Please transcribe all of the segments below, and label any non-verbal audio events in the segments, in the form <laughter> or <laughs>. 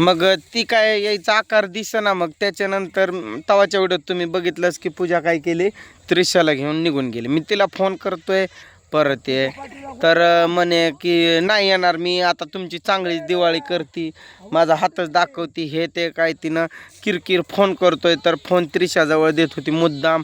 मग ती काय यायचा आकार दिसेना मग. त्याच्यानंतर तवाच्या व्हिडिओत तुम्ही बघितलंच की पूजा काय केली? त्रिशाला घेऊन निघून गेली. मी तिला फोन करतोय परत ये. तर म्हणे की नाही येणार मी. आता तुमची चांगली दिवाळी करती. माझा हातच दाखवती. हे ते काय तिनं किरकिर फोन करतोय. तर फोन त्रिशाजवळ देत होती मुद्दाम.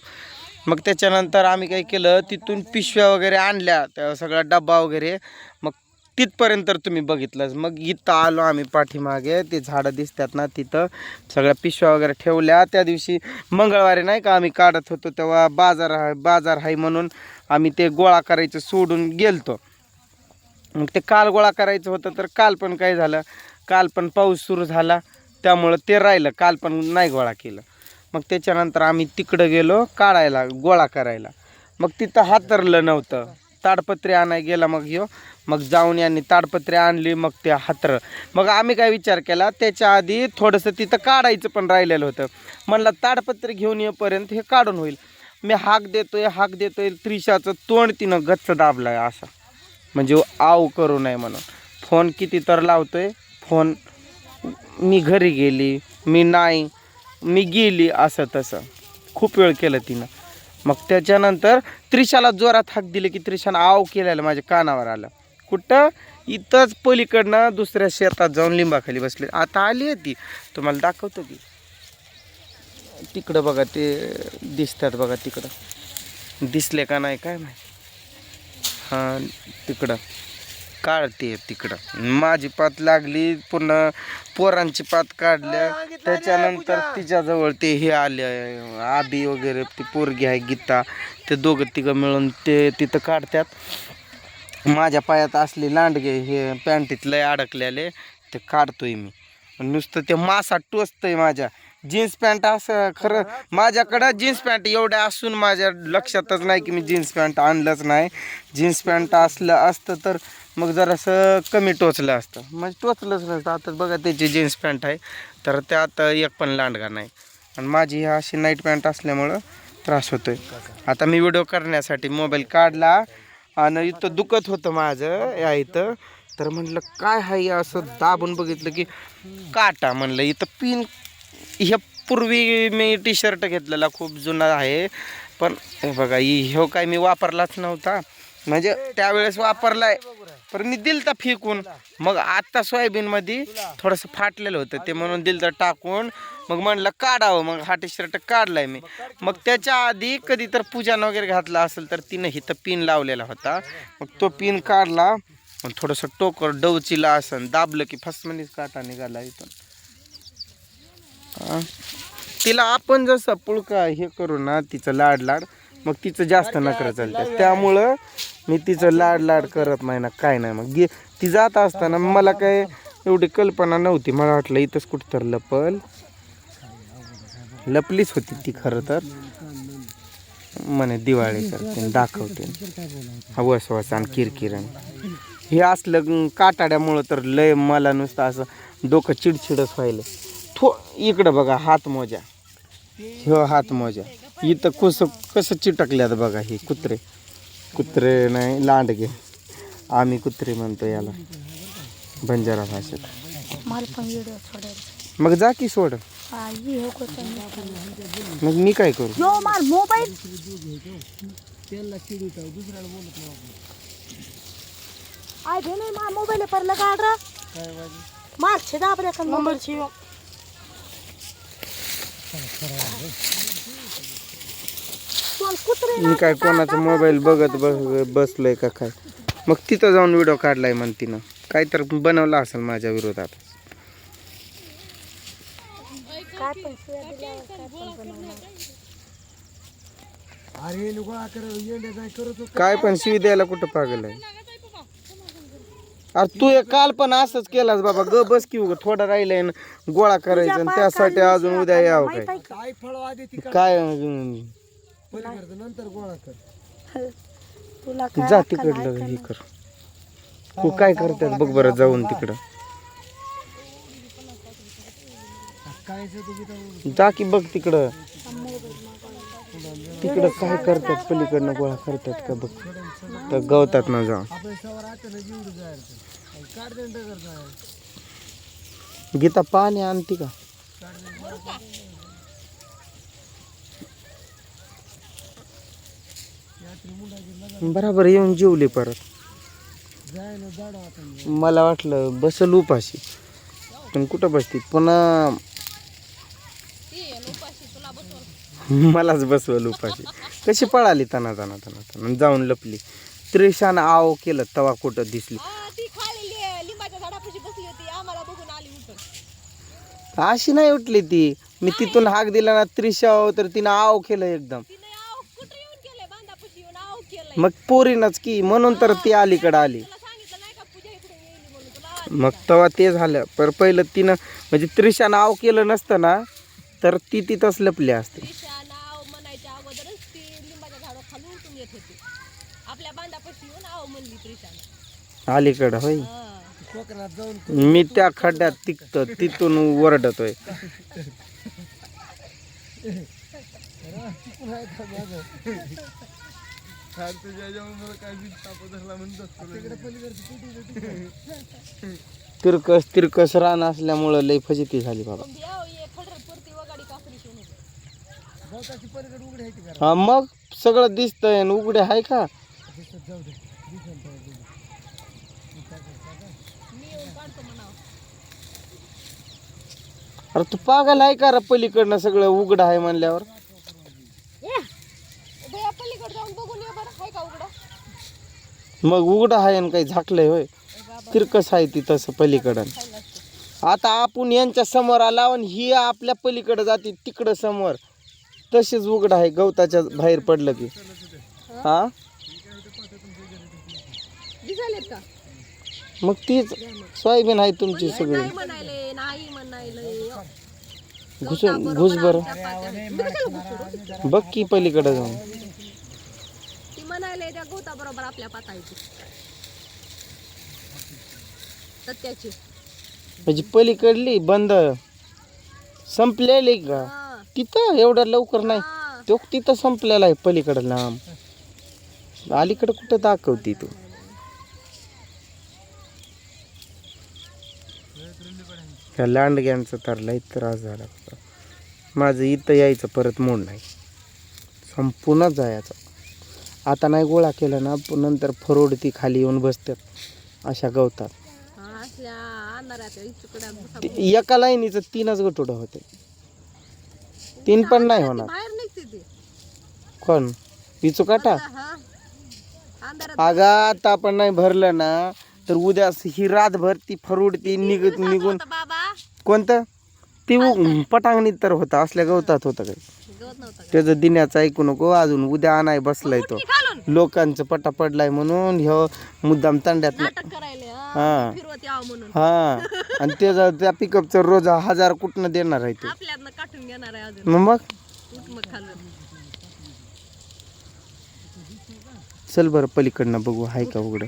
मग त्याच्यानंतर आम्ही काय केलं? तिथून पिशव्या वगैरे आणल्या. त्या सगळा डब्बा वगैरे. मग तिथपर्यंत तर तुम्ही बघितलंच. मग इथं आलो आम्ही पाठीमागे. ते झाडं दिसतात ना तिथं. सगळ्या पिशव्या वगैरे ठेवल्या. त्या दिवशी मंगळवारी नाही का आम्ही काढत होतो तेव्हा बाजार आहे बाजार आहे म्हणून आम्ही ते गोळा करायचं सोडून गेलतो. मग ते काल गोळा करायचं होतं तर काल पण काय झालं? काल पण पाऊस सुरू झाला. त्यामुळं ते राहिलं. काल पण नाही गोळा केलं. मग त्याच्यानंतर आम्ही तिकडं गेलो काढायला गोळा करायला. मग तिथं हातरलं नव्हतं. ताडपत्री आणाय गेला मग ह्यो. मग जाऊन यांनी ताडपत्रे आणली मग ते हातर. मग आम्ही काय विचार केला त्याच्या आधी थोडंसं तिथं काढायचं पण राहिलेलं होतं. म्हणलं ताडपत्रे घेऊन येईपर्यंत हे काढून होईल. मी हाक देतोय हाक देतोय त्रिशाचं तोंड तिनं गच्च आहे असा. म्हणजे आव करू नये म्हणून. फोन किती तर लावतोय फोन मी घरी गेली मी नाही मी गेली असं तसं. खूप वेळ केलं तिनं. मग त्याच्यानंतर त्रिशाला जोरात हाक दिले की त्रिशानं आव केलेलं माझ्या कानावर आलं. कुठं? इथंच पलीकडनं दुसऱ्या शेतात जाऊन लिंबाखाली बसले. आता आली आहे ती. तुम्हाला दाखवतो की. तिकडं बघा ते दिसतात बघा तिकडं. दिसले का नाही काय माहिती. हां तिकडं. काढते तिकडं. माझी पात लागली पुन्हा पोरांची पात काढल्या. त्याच्यानंतर तिच्याजवळ ते हे आले आबी वगैरे ती पोरगी आहे गीता. ते दोघं तिघं मिळून ते तिथं काढतात. माझ्या पायात असले लांडगे हे पॅन्टीत लय अडकलेले ते काढतोय मी. नुसतं ते मासा टोचतंय माझ्या. जीन्स पॅन्ट असं खरं माझ्याकडं जीन्स पॅन्ट एवढ्या असून माझ्या लक्षातच नाही की मी जीन्स पॅन्ट आणलंच नाही. जीन्स पॅन्ट असलं असतं तर मग जरासं कमी टोचलं असतं. म्हणजे टोचलंच नसतं. आता बघा त्याची जीन्स पॅन्ट आहे तर त्यात एक पण लांडगा नाही. आणि माझी ही अशी नाईट पॅन्ट असल्यामुळं त्रास होतोय. आता मी व्हिडिओ करण्यासाठी मोबाईल काढला आणि इथं दुखत होतं माझं या इथं. तर म्हटलं काय आहे असं दाबून बघितलं की काटा म्हणलं. इथं पिन ह्या पूर्वी मी टी शर्ट घेतलेला खूप जुना आहे. पण हे बघा हि- ह्यो काय मी वापरलाच नव्हता. म्हणजे त्यावेळेस वापरलाय. पण मी दिलता फेकून. मग आत्ता सोयाबीनमध्ये थोडंसं फाटलेलं होतं. ते म्हणून दिलतं टाकून. मग म्हणलं काढावं. मग हा टी शर्ट काढलाय मी. मग त्याच्या आधी कधी तर पूजन वगैरे घातला असेल तर तिनं इथं पिन लावलेला होता. मग तो पिन काढला. मग थोडंसं टोकर डवचिला असन दाबलं की फसमनीच काटा निघाला इथून. तिला आपण जसं पुळका हे करू ना तिचं लाड लाड मग तिचं जास्त नखरं चालतं त्यामुळं मी तिचं लाड लाड करत नाही ना काय नाही मग. गे ती जात असताना मला काय एवढी कल्पना नव्हती. मला वाटलं इथंच कुठं तर लपल. लपलीच होती ती खरं तर. म्हणे दिवाळी करते दाखवते. वस वस आणि किरकिरण. हे असलं काटाड्यामुळं तर लय मला नुसतं असं डोकं चिडचिडच व्हायलं थो इकडं बघा हात मोजा. ह्यो हात मोजा. इथं कसं कसं चिटकल्यात बघा हे कुत्रे. कुत्रे नाही लांडगे. आम्ही कुत्रे म्हणतो याला. बंजारा भाषेत. मला पण व्हिडिओ सोडायला. मग जा की सोड. आई हो मग मी काय करू? यो मार मोबाईल. आय भे नाही मार मोबाईल पर लगा रहा मार छेदा अपने kan नंबर छियो मी काय कोणाचा मोबाईल बघत बस बसलोय का काय? मग तिथं जाऊन व्हिडिओ काढलाय म्हण तिनं. काय तर बनवला असेल माझ्या विरोधात. काय पण काय. काय शिवी द्यायला कुठं पागल आहे? अरे तू हे काल पण असंच केलास बाबा. ग बस की उगा थोडं राहिलंय ना गोळा करायचं आणि त्यासाठी अजून उद्या यावं माहीत काय? तुला काय जा अक्कल आहे तिकडलं का हे नाही? कर. तू काय करतात बघ बरं जाऊन तिकडं. जा की बघ तिकडं. तिकडं काय करतात? पलीकडनं गोळा करतात का बघ? तर गवतात ना जा गीता पाणी आणते का? बराबर येऊन जेवले परत. मला वाटलं बसल उपाशी. पण कुठं बसते? पुन्हा मलाच बसवलं उपाशी. कशी पळाली तना तना तना तना. जाऊन लपली. त्रिशान आव केलं तवा कुठं दिसली. अशी नाही उठली ती. मी तिथून हाक दिला ना त्रिशाव तर तिनं आव केलं एकदम तिने आव कुठे येऊन केलंय बांधापाशी येऊन आव केलंय मग पोरीनच की म्हणून तर ती अलीकडं आली. तुला सांगितलं नाही का पूजा इकडे येईल म्हणून तुला मग तेव्हा ते झालं. पर पहिलं तिनं म्हणजे त्रिशानं आव केलं नसतं ना तर ती तिथंच लपली असते. त्रिशा नाव म्हणायच्या अगोदरच ती लिंबाच्या झाडा खाली <laughs> उठून येत होती आपल्या बांधापाशी येऊन आव म्हणली त्रिशानं अलीकडं होय हा. मी त्या खड्ड्यात तिकत तिथून वरडतोय तिरकस तिरकस रान असल्यामुळं लय फजिती झाली बाबा. हा मग सगळं दिसतंय आणि उघडे आहे का? अरे तू पागल आहे का रे पलीकडनं सगळं उघड आहे म्हणल्यावर? बया जाऊन बघून ये बरं का उघडं मग उघड आहे आणि काही झाकलंय होय. तिरकस आहे ती तसं पलीकडं. आता आपण यांच्या समोर आला आणि ही आपल्या पलीकडे जाते तिकडं समोर. तशीच उघड आहे गवताच्या बाहेर पडलं की. हा? का मग तीच सोयाबीन आहे तुमची सगळी. नाही म्हणायले नाही म्हणायले घुसून घुस बरं. मी कशाला घुसू? बघ की पलीकडे जाऊन. ती म्हणायले त्या गवता बरोबर आपल्या पातायची सत्याची म्हणजे पलीकडली बंद संपलेली का? हा. तिथं एवढं लवकर नाही. हा. तो तिथं संपलेला आहे पलीकडं लांब अलीकडं कुठं दाखवती तू? त्या लांडग्यांचा तर लई त्रास झाला. बाबा. माझं इथं यायचं परत मूड नाही. संपूर्ण जायचं. आता नाही गोळा केलं ना पण नंतर फरोडती खाली येऊन बसतात अशा गवतात. हा, असल्या ते एका लाईनीचं तीनच गटोडं होते. तीन पण नाही होणार. बाहेर निघते ती. कोण? पिचू काटा हा. अंधारात अगं आता आपण नाही भरलं ना तर उद्या ही रातभर ती फरुडती निघ निघून. होतं बाबा. कोणतं? ती उ- पटांगणीत तर होता असल्या गवतात होतं काय गवत नव्हतं का? त्याचं दिन्याचं ऐकू नको अजून उद्या आणाय बसलाय तो. लोकांचं पटा पडलाय म्हणून ह्यो मुद्दाम तांड्यात हा. हा. आणि त्याचा त्या पिकअपचं रोज हजार कुठनं देणार आहे तो? आपल्यातनं काटून घेणार आहे अजून. मग चल बरं पलीकडनं बघू हाय का उघडं?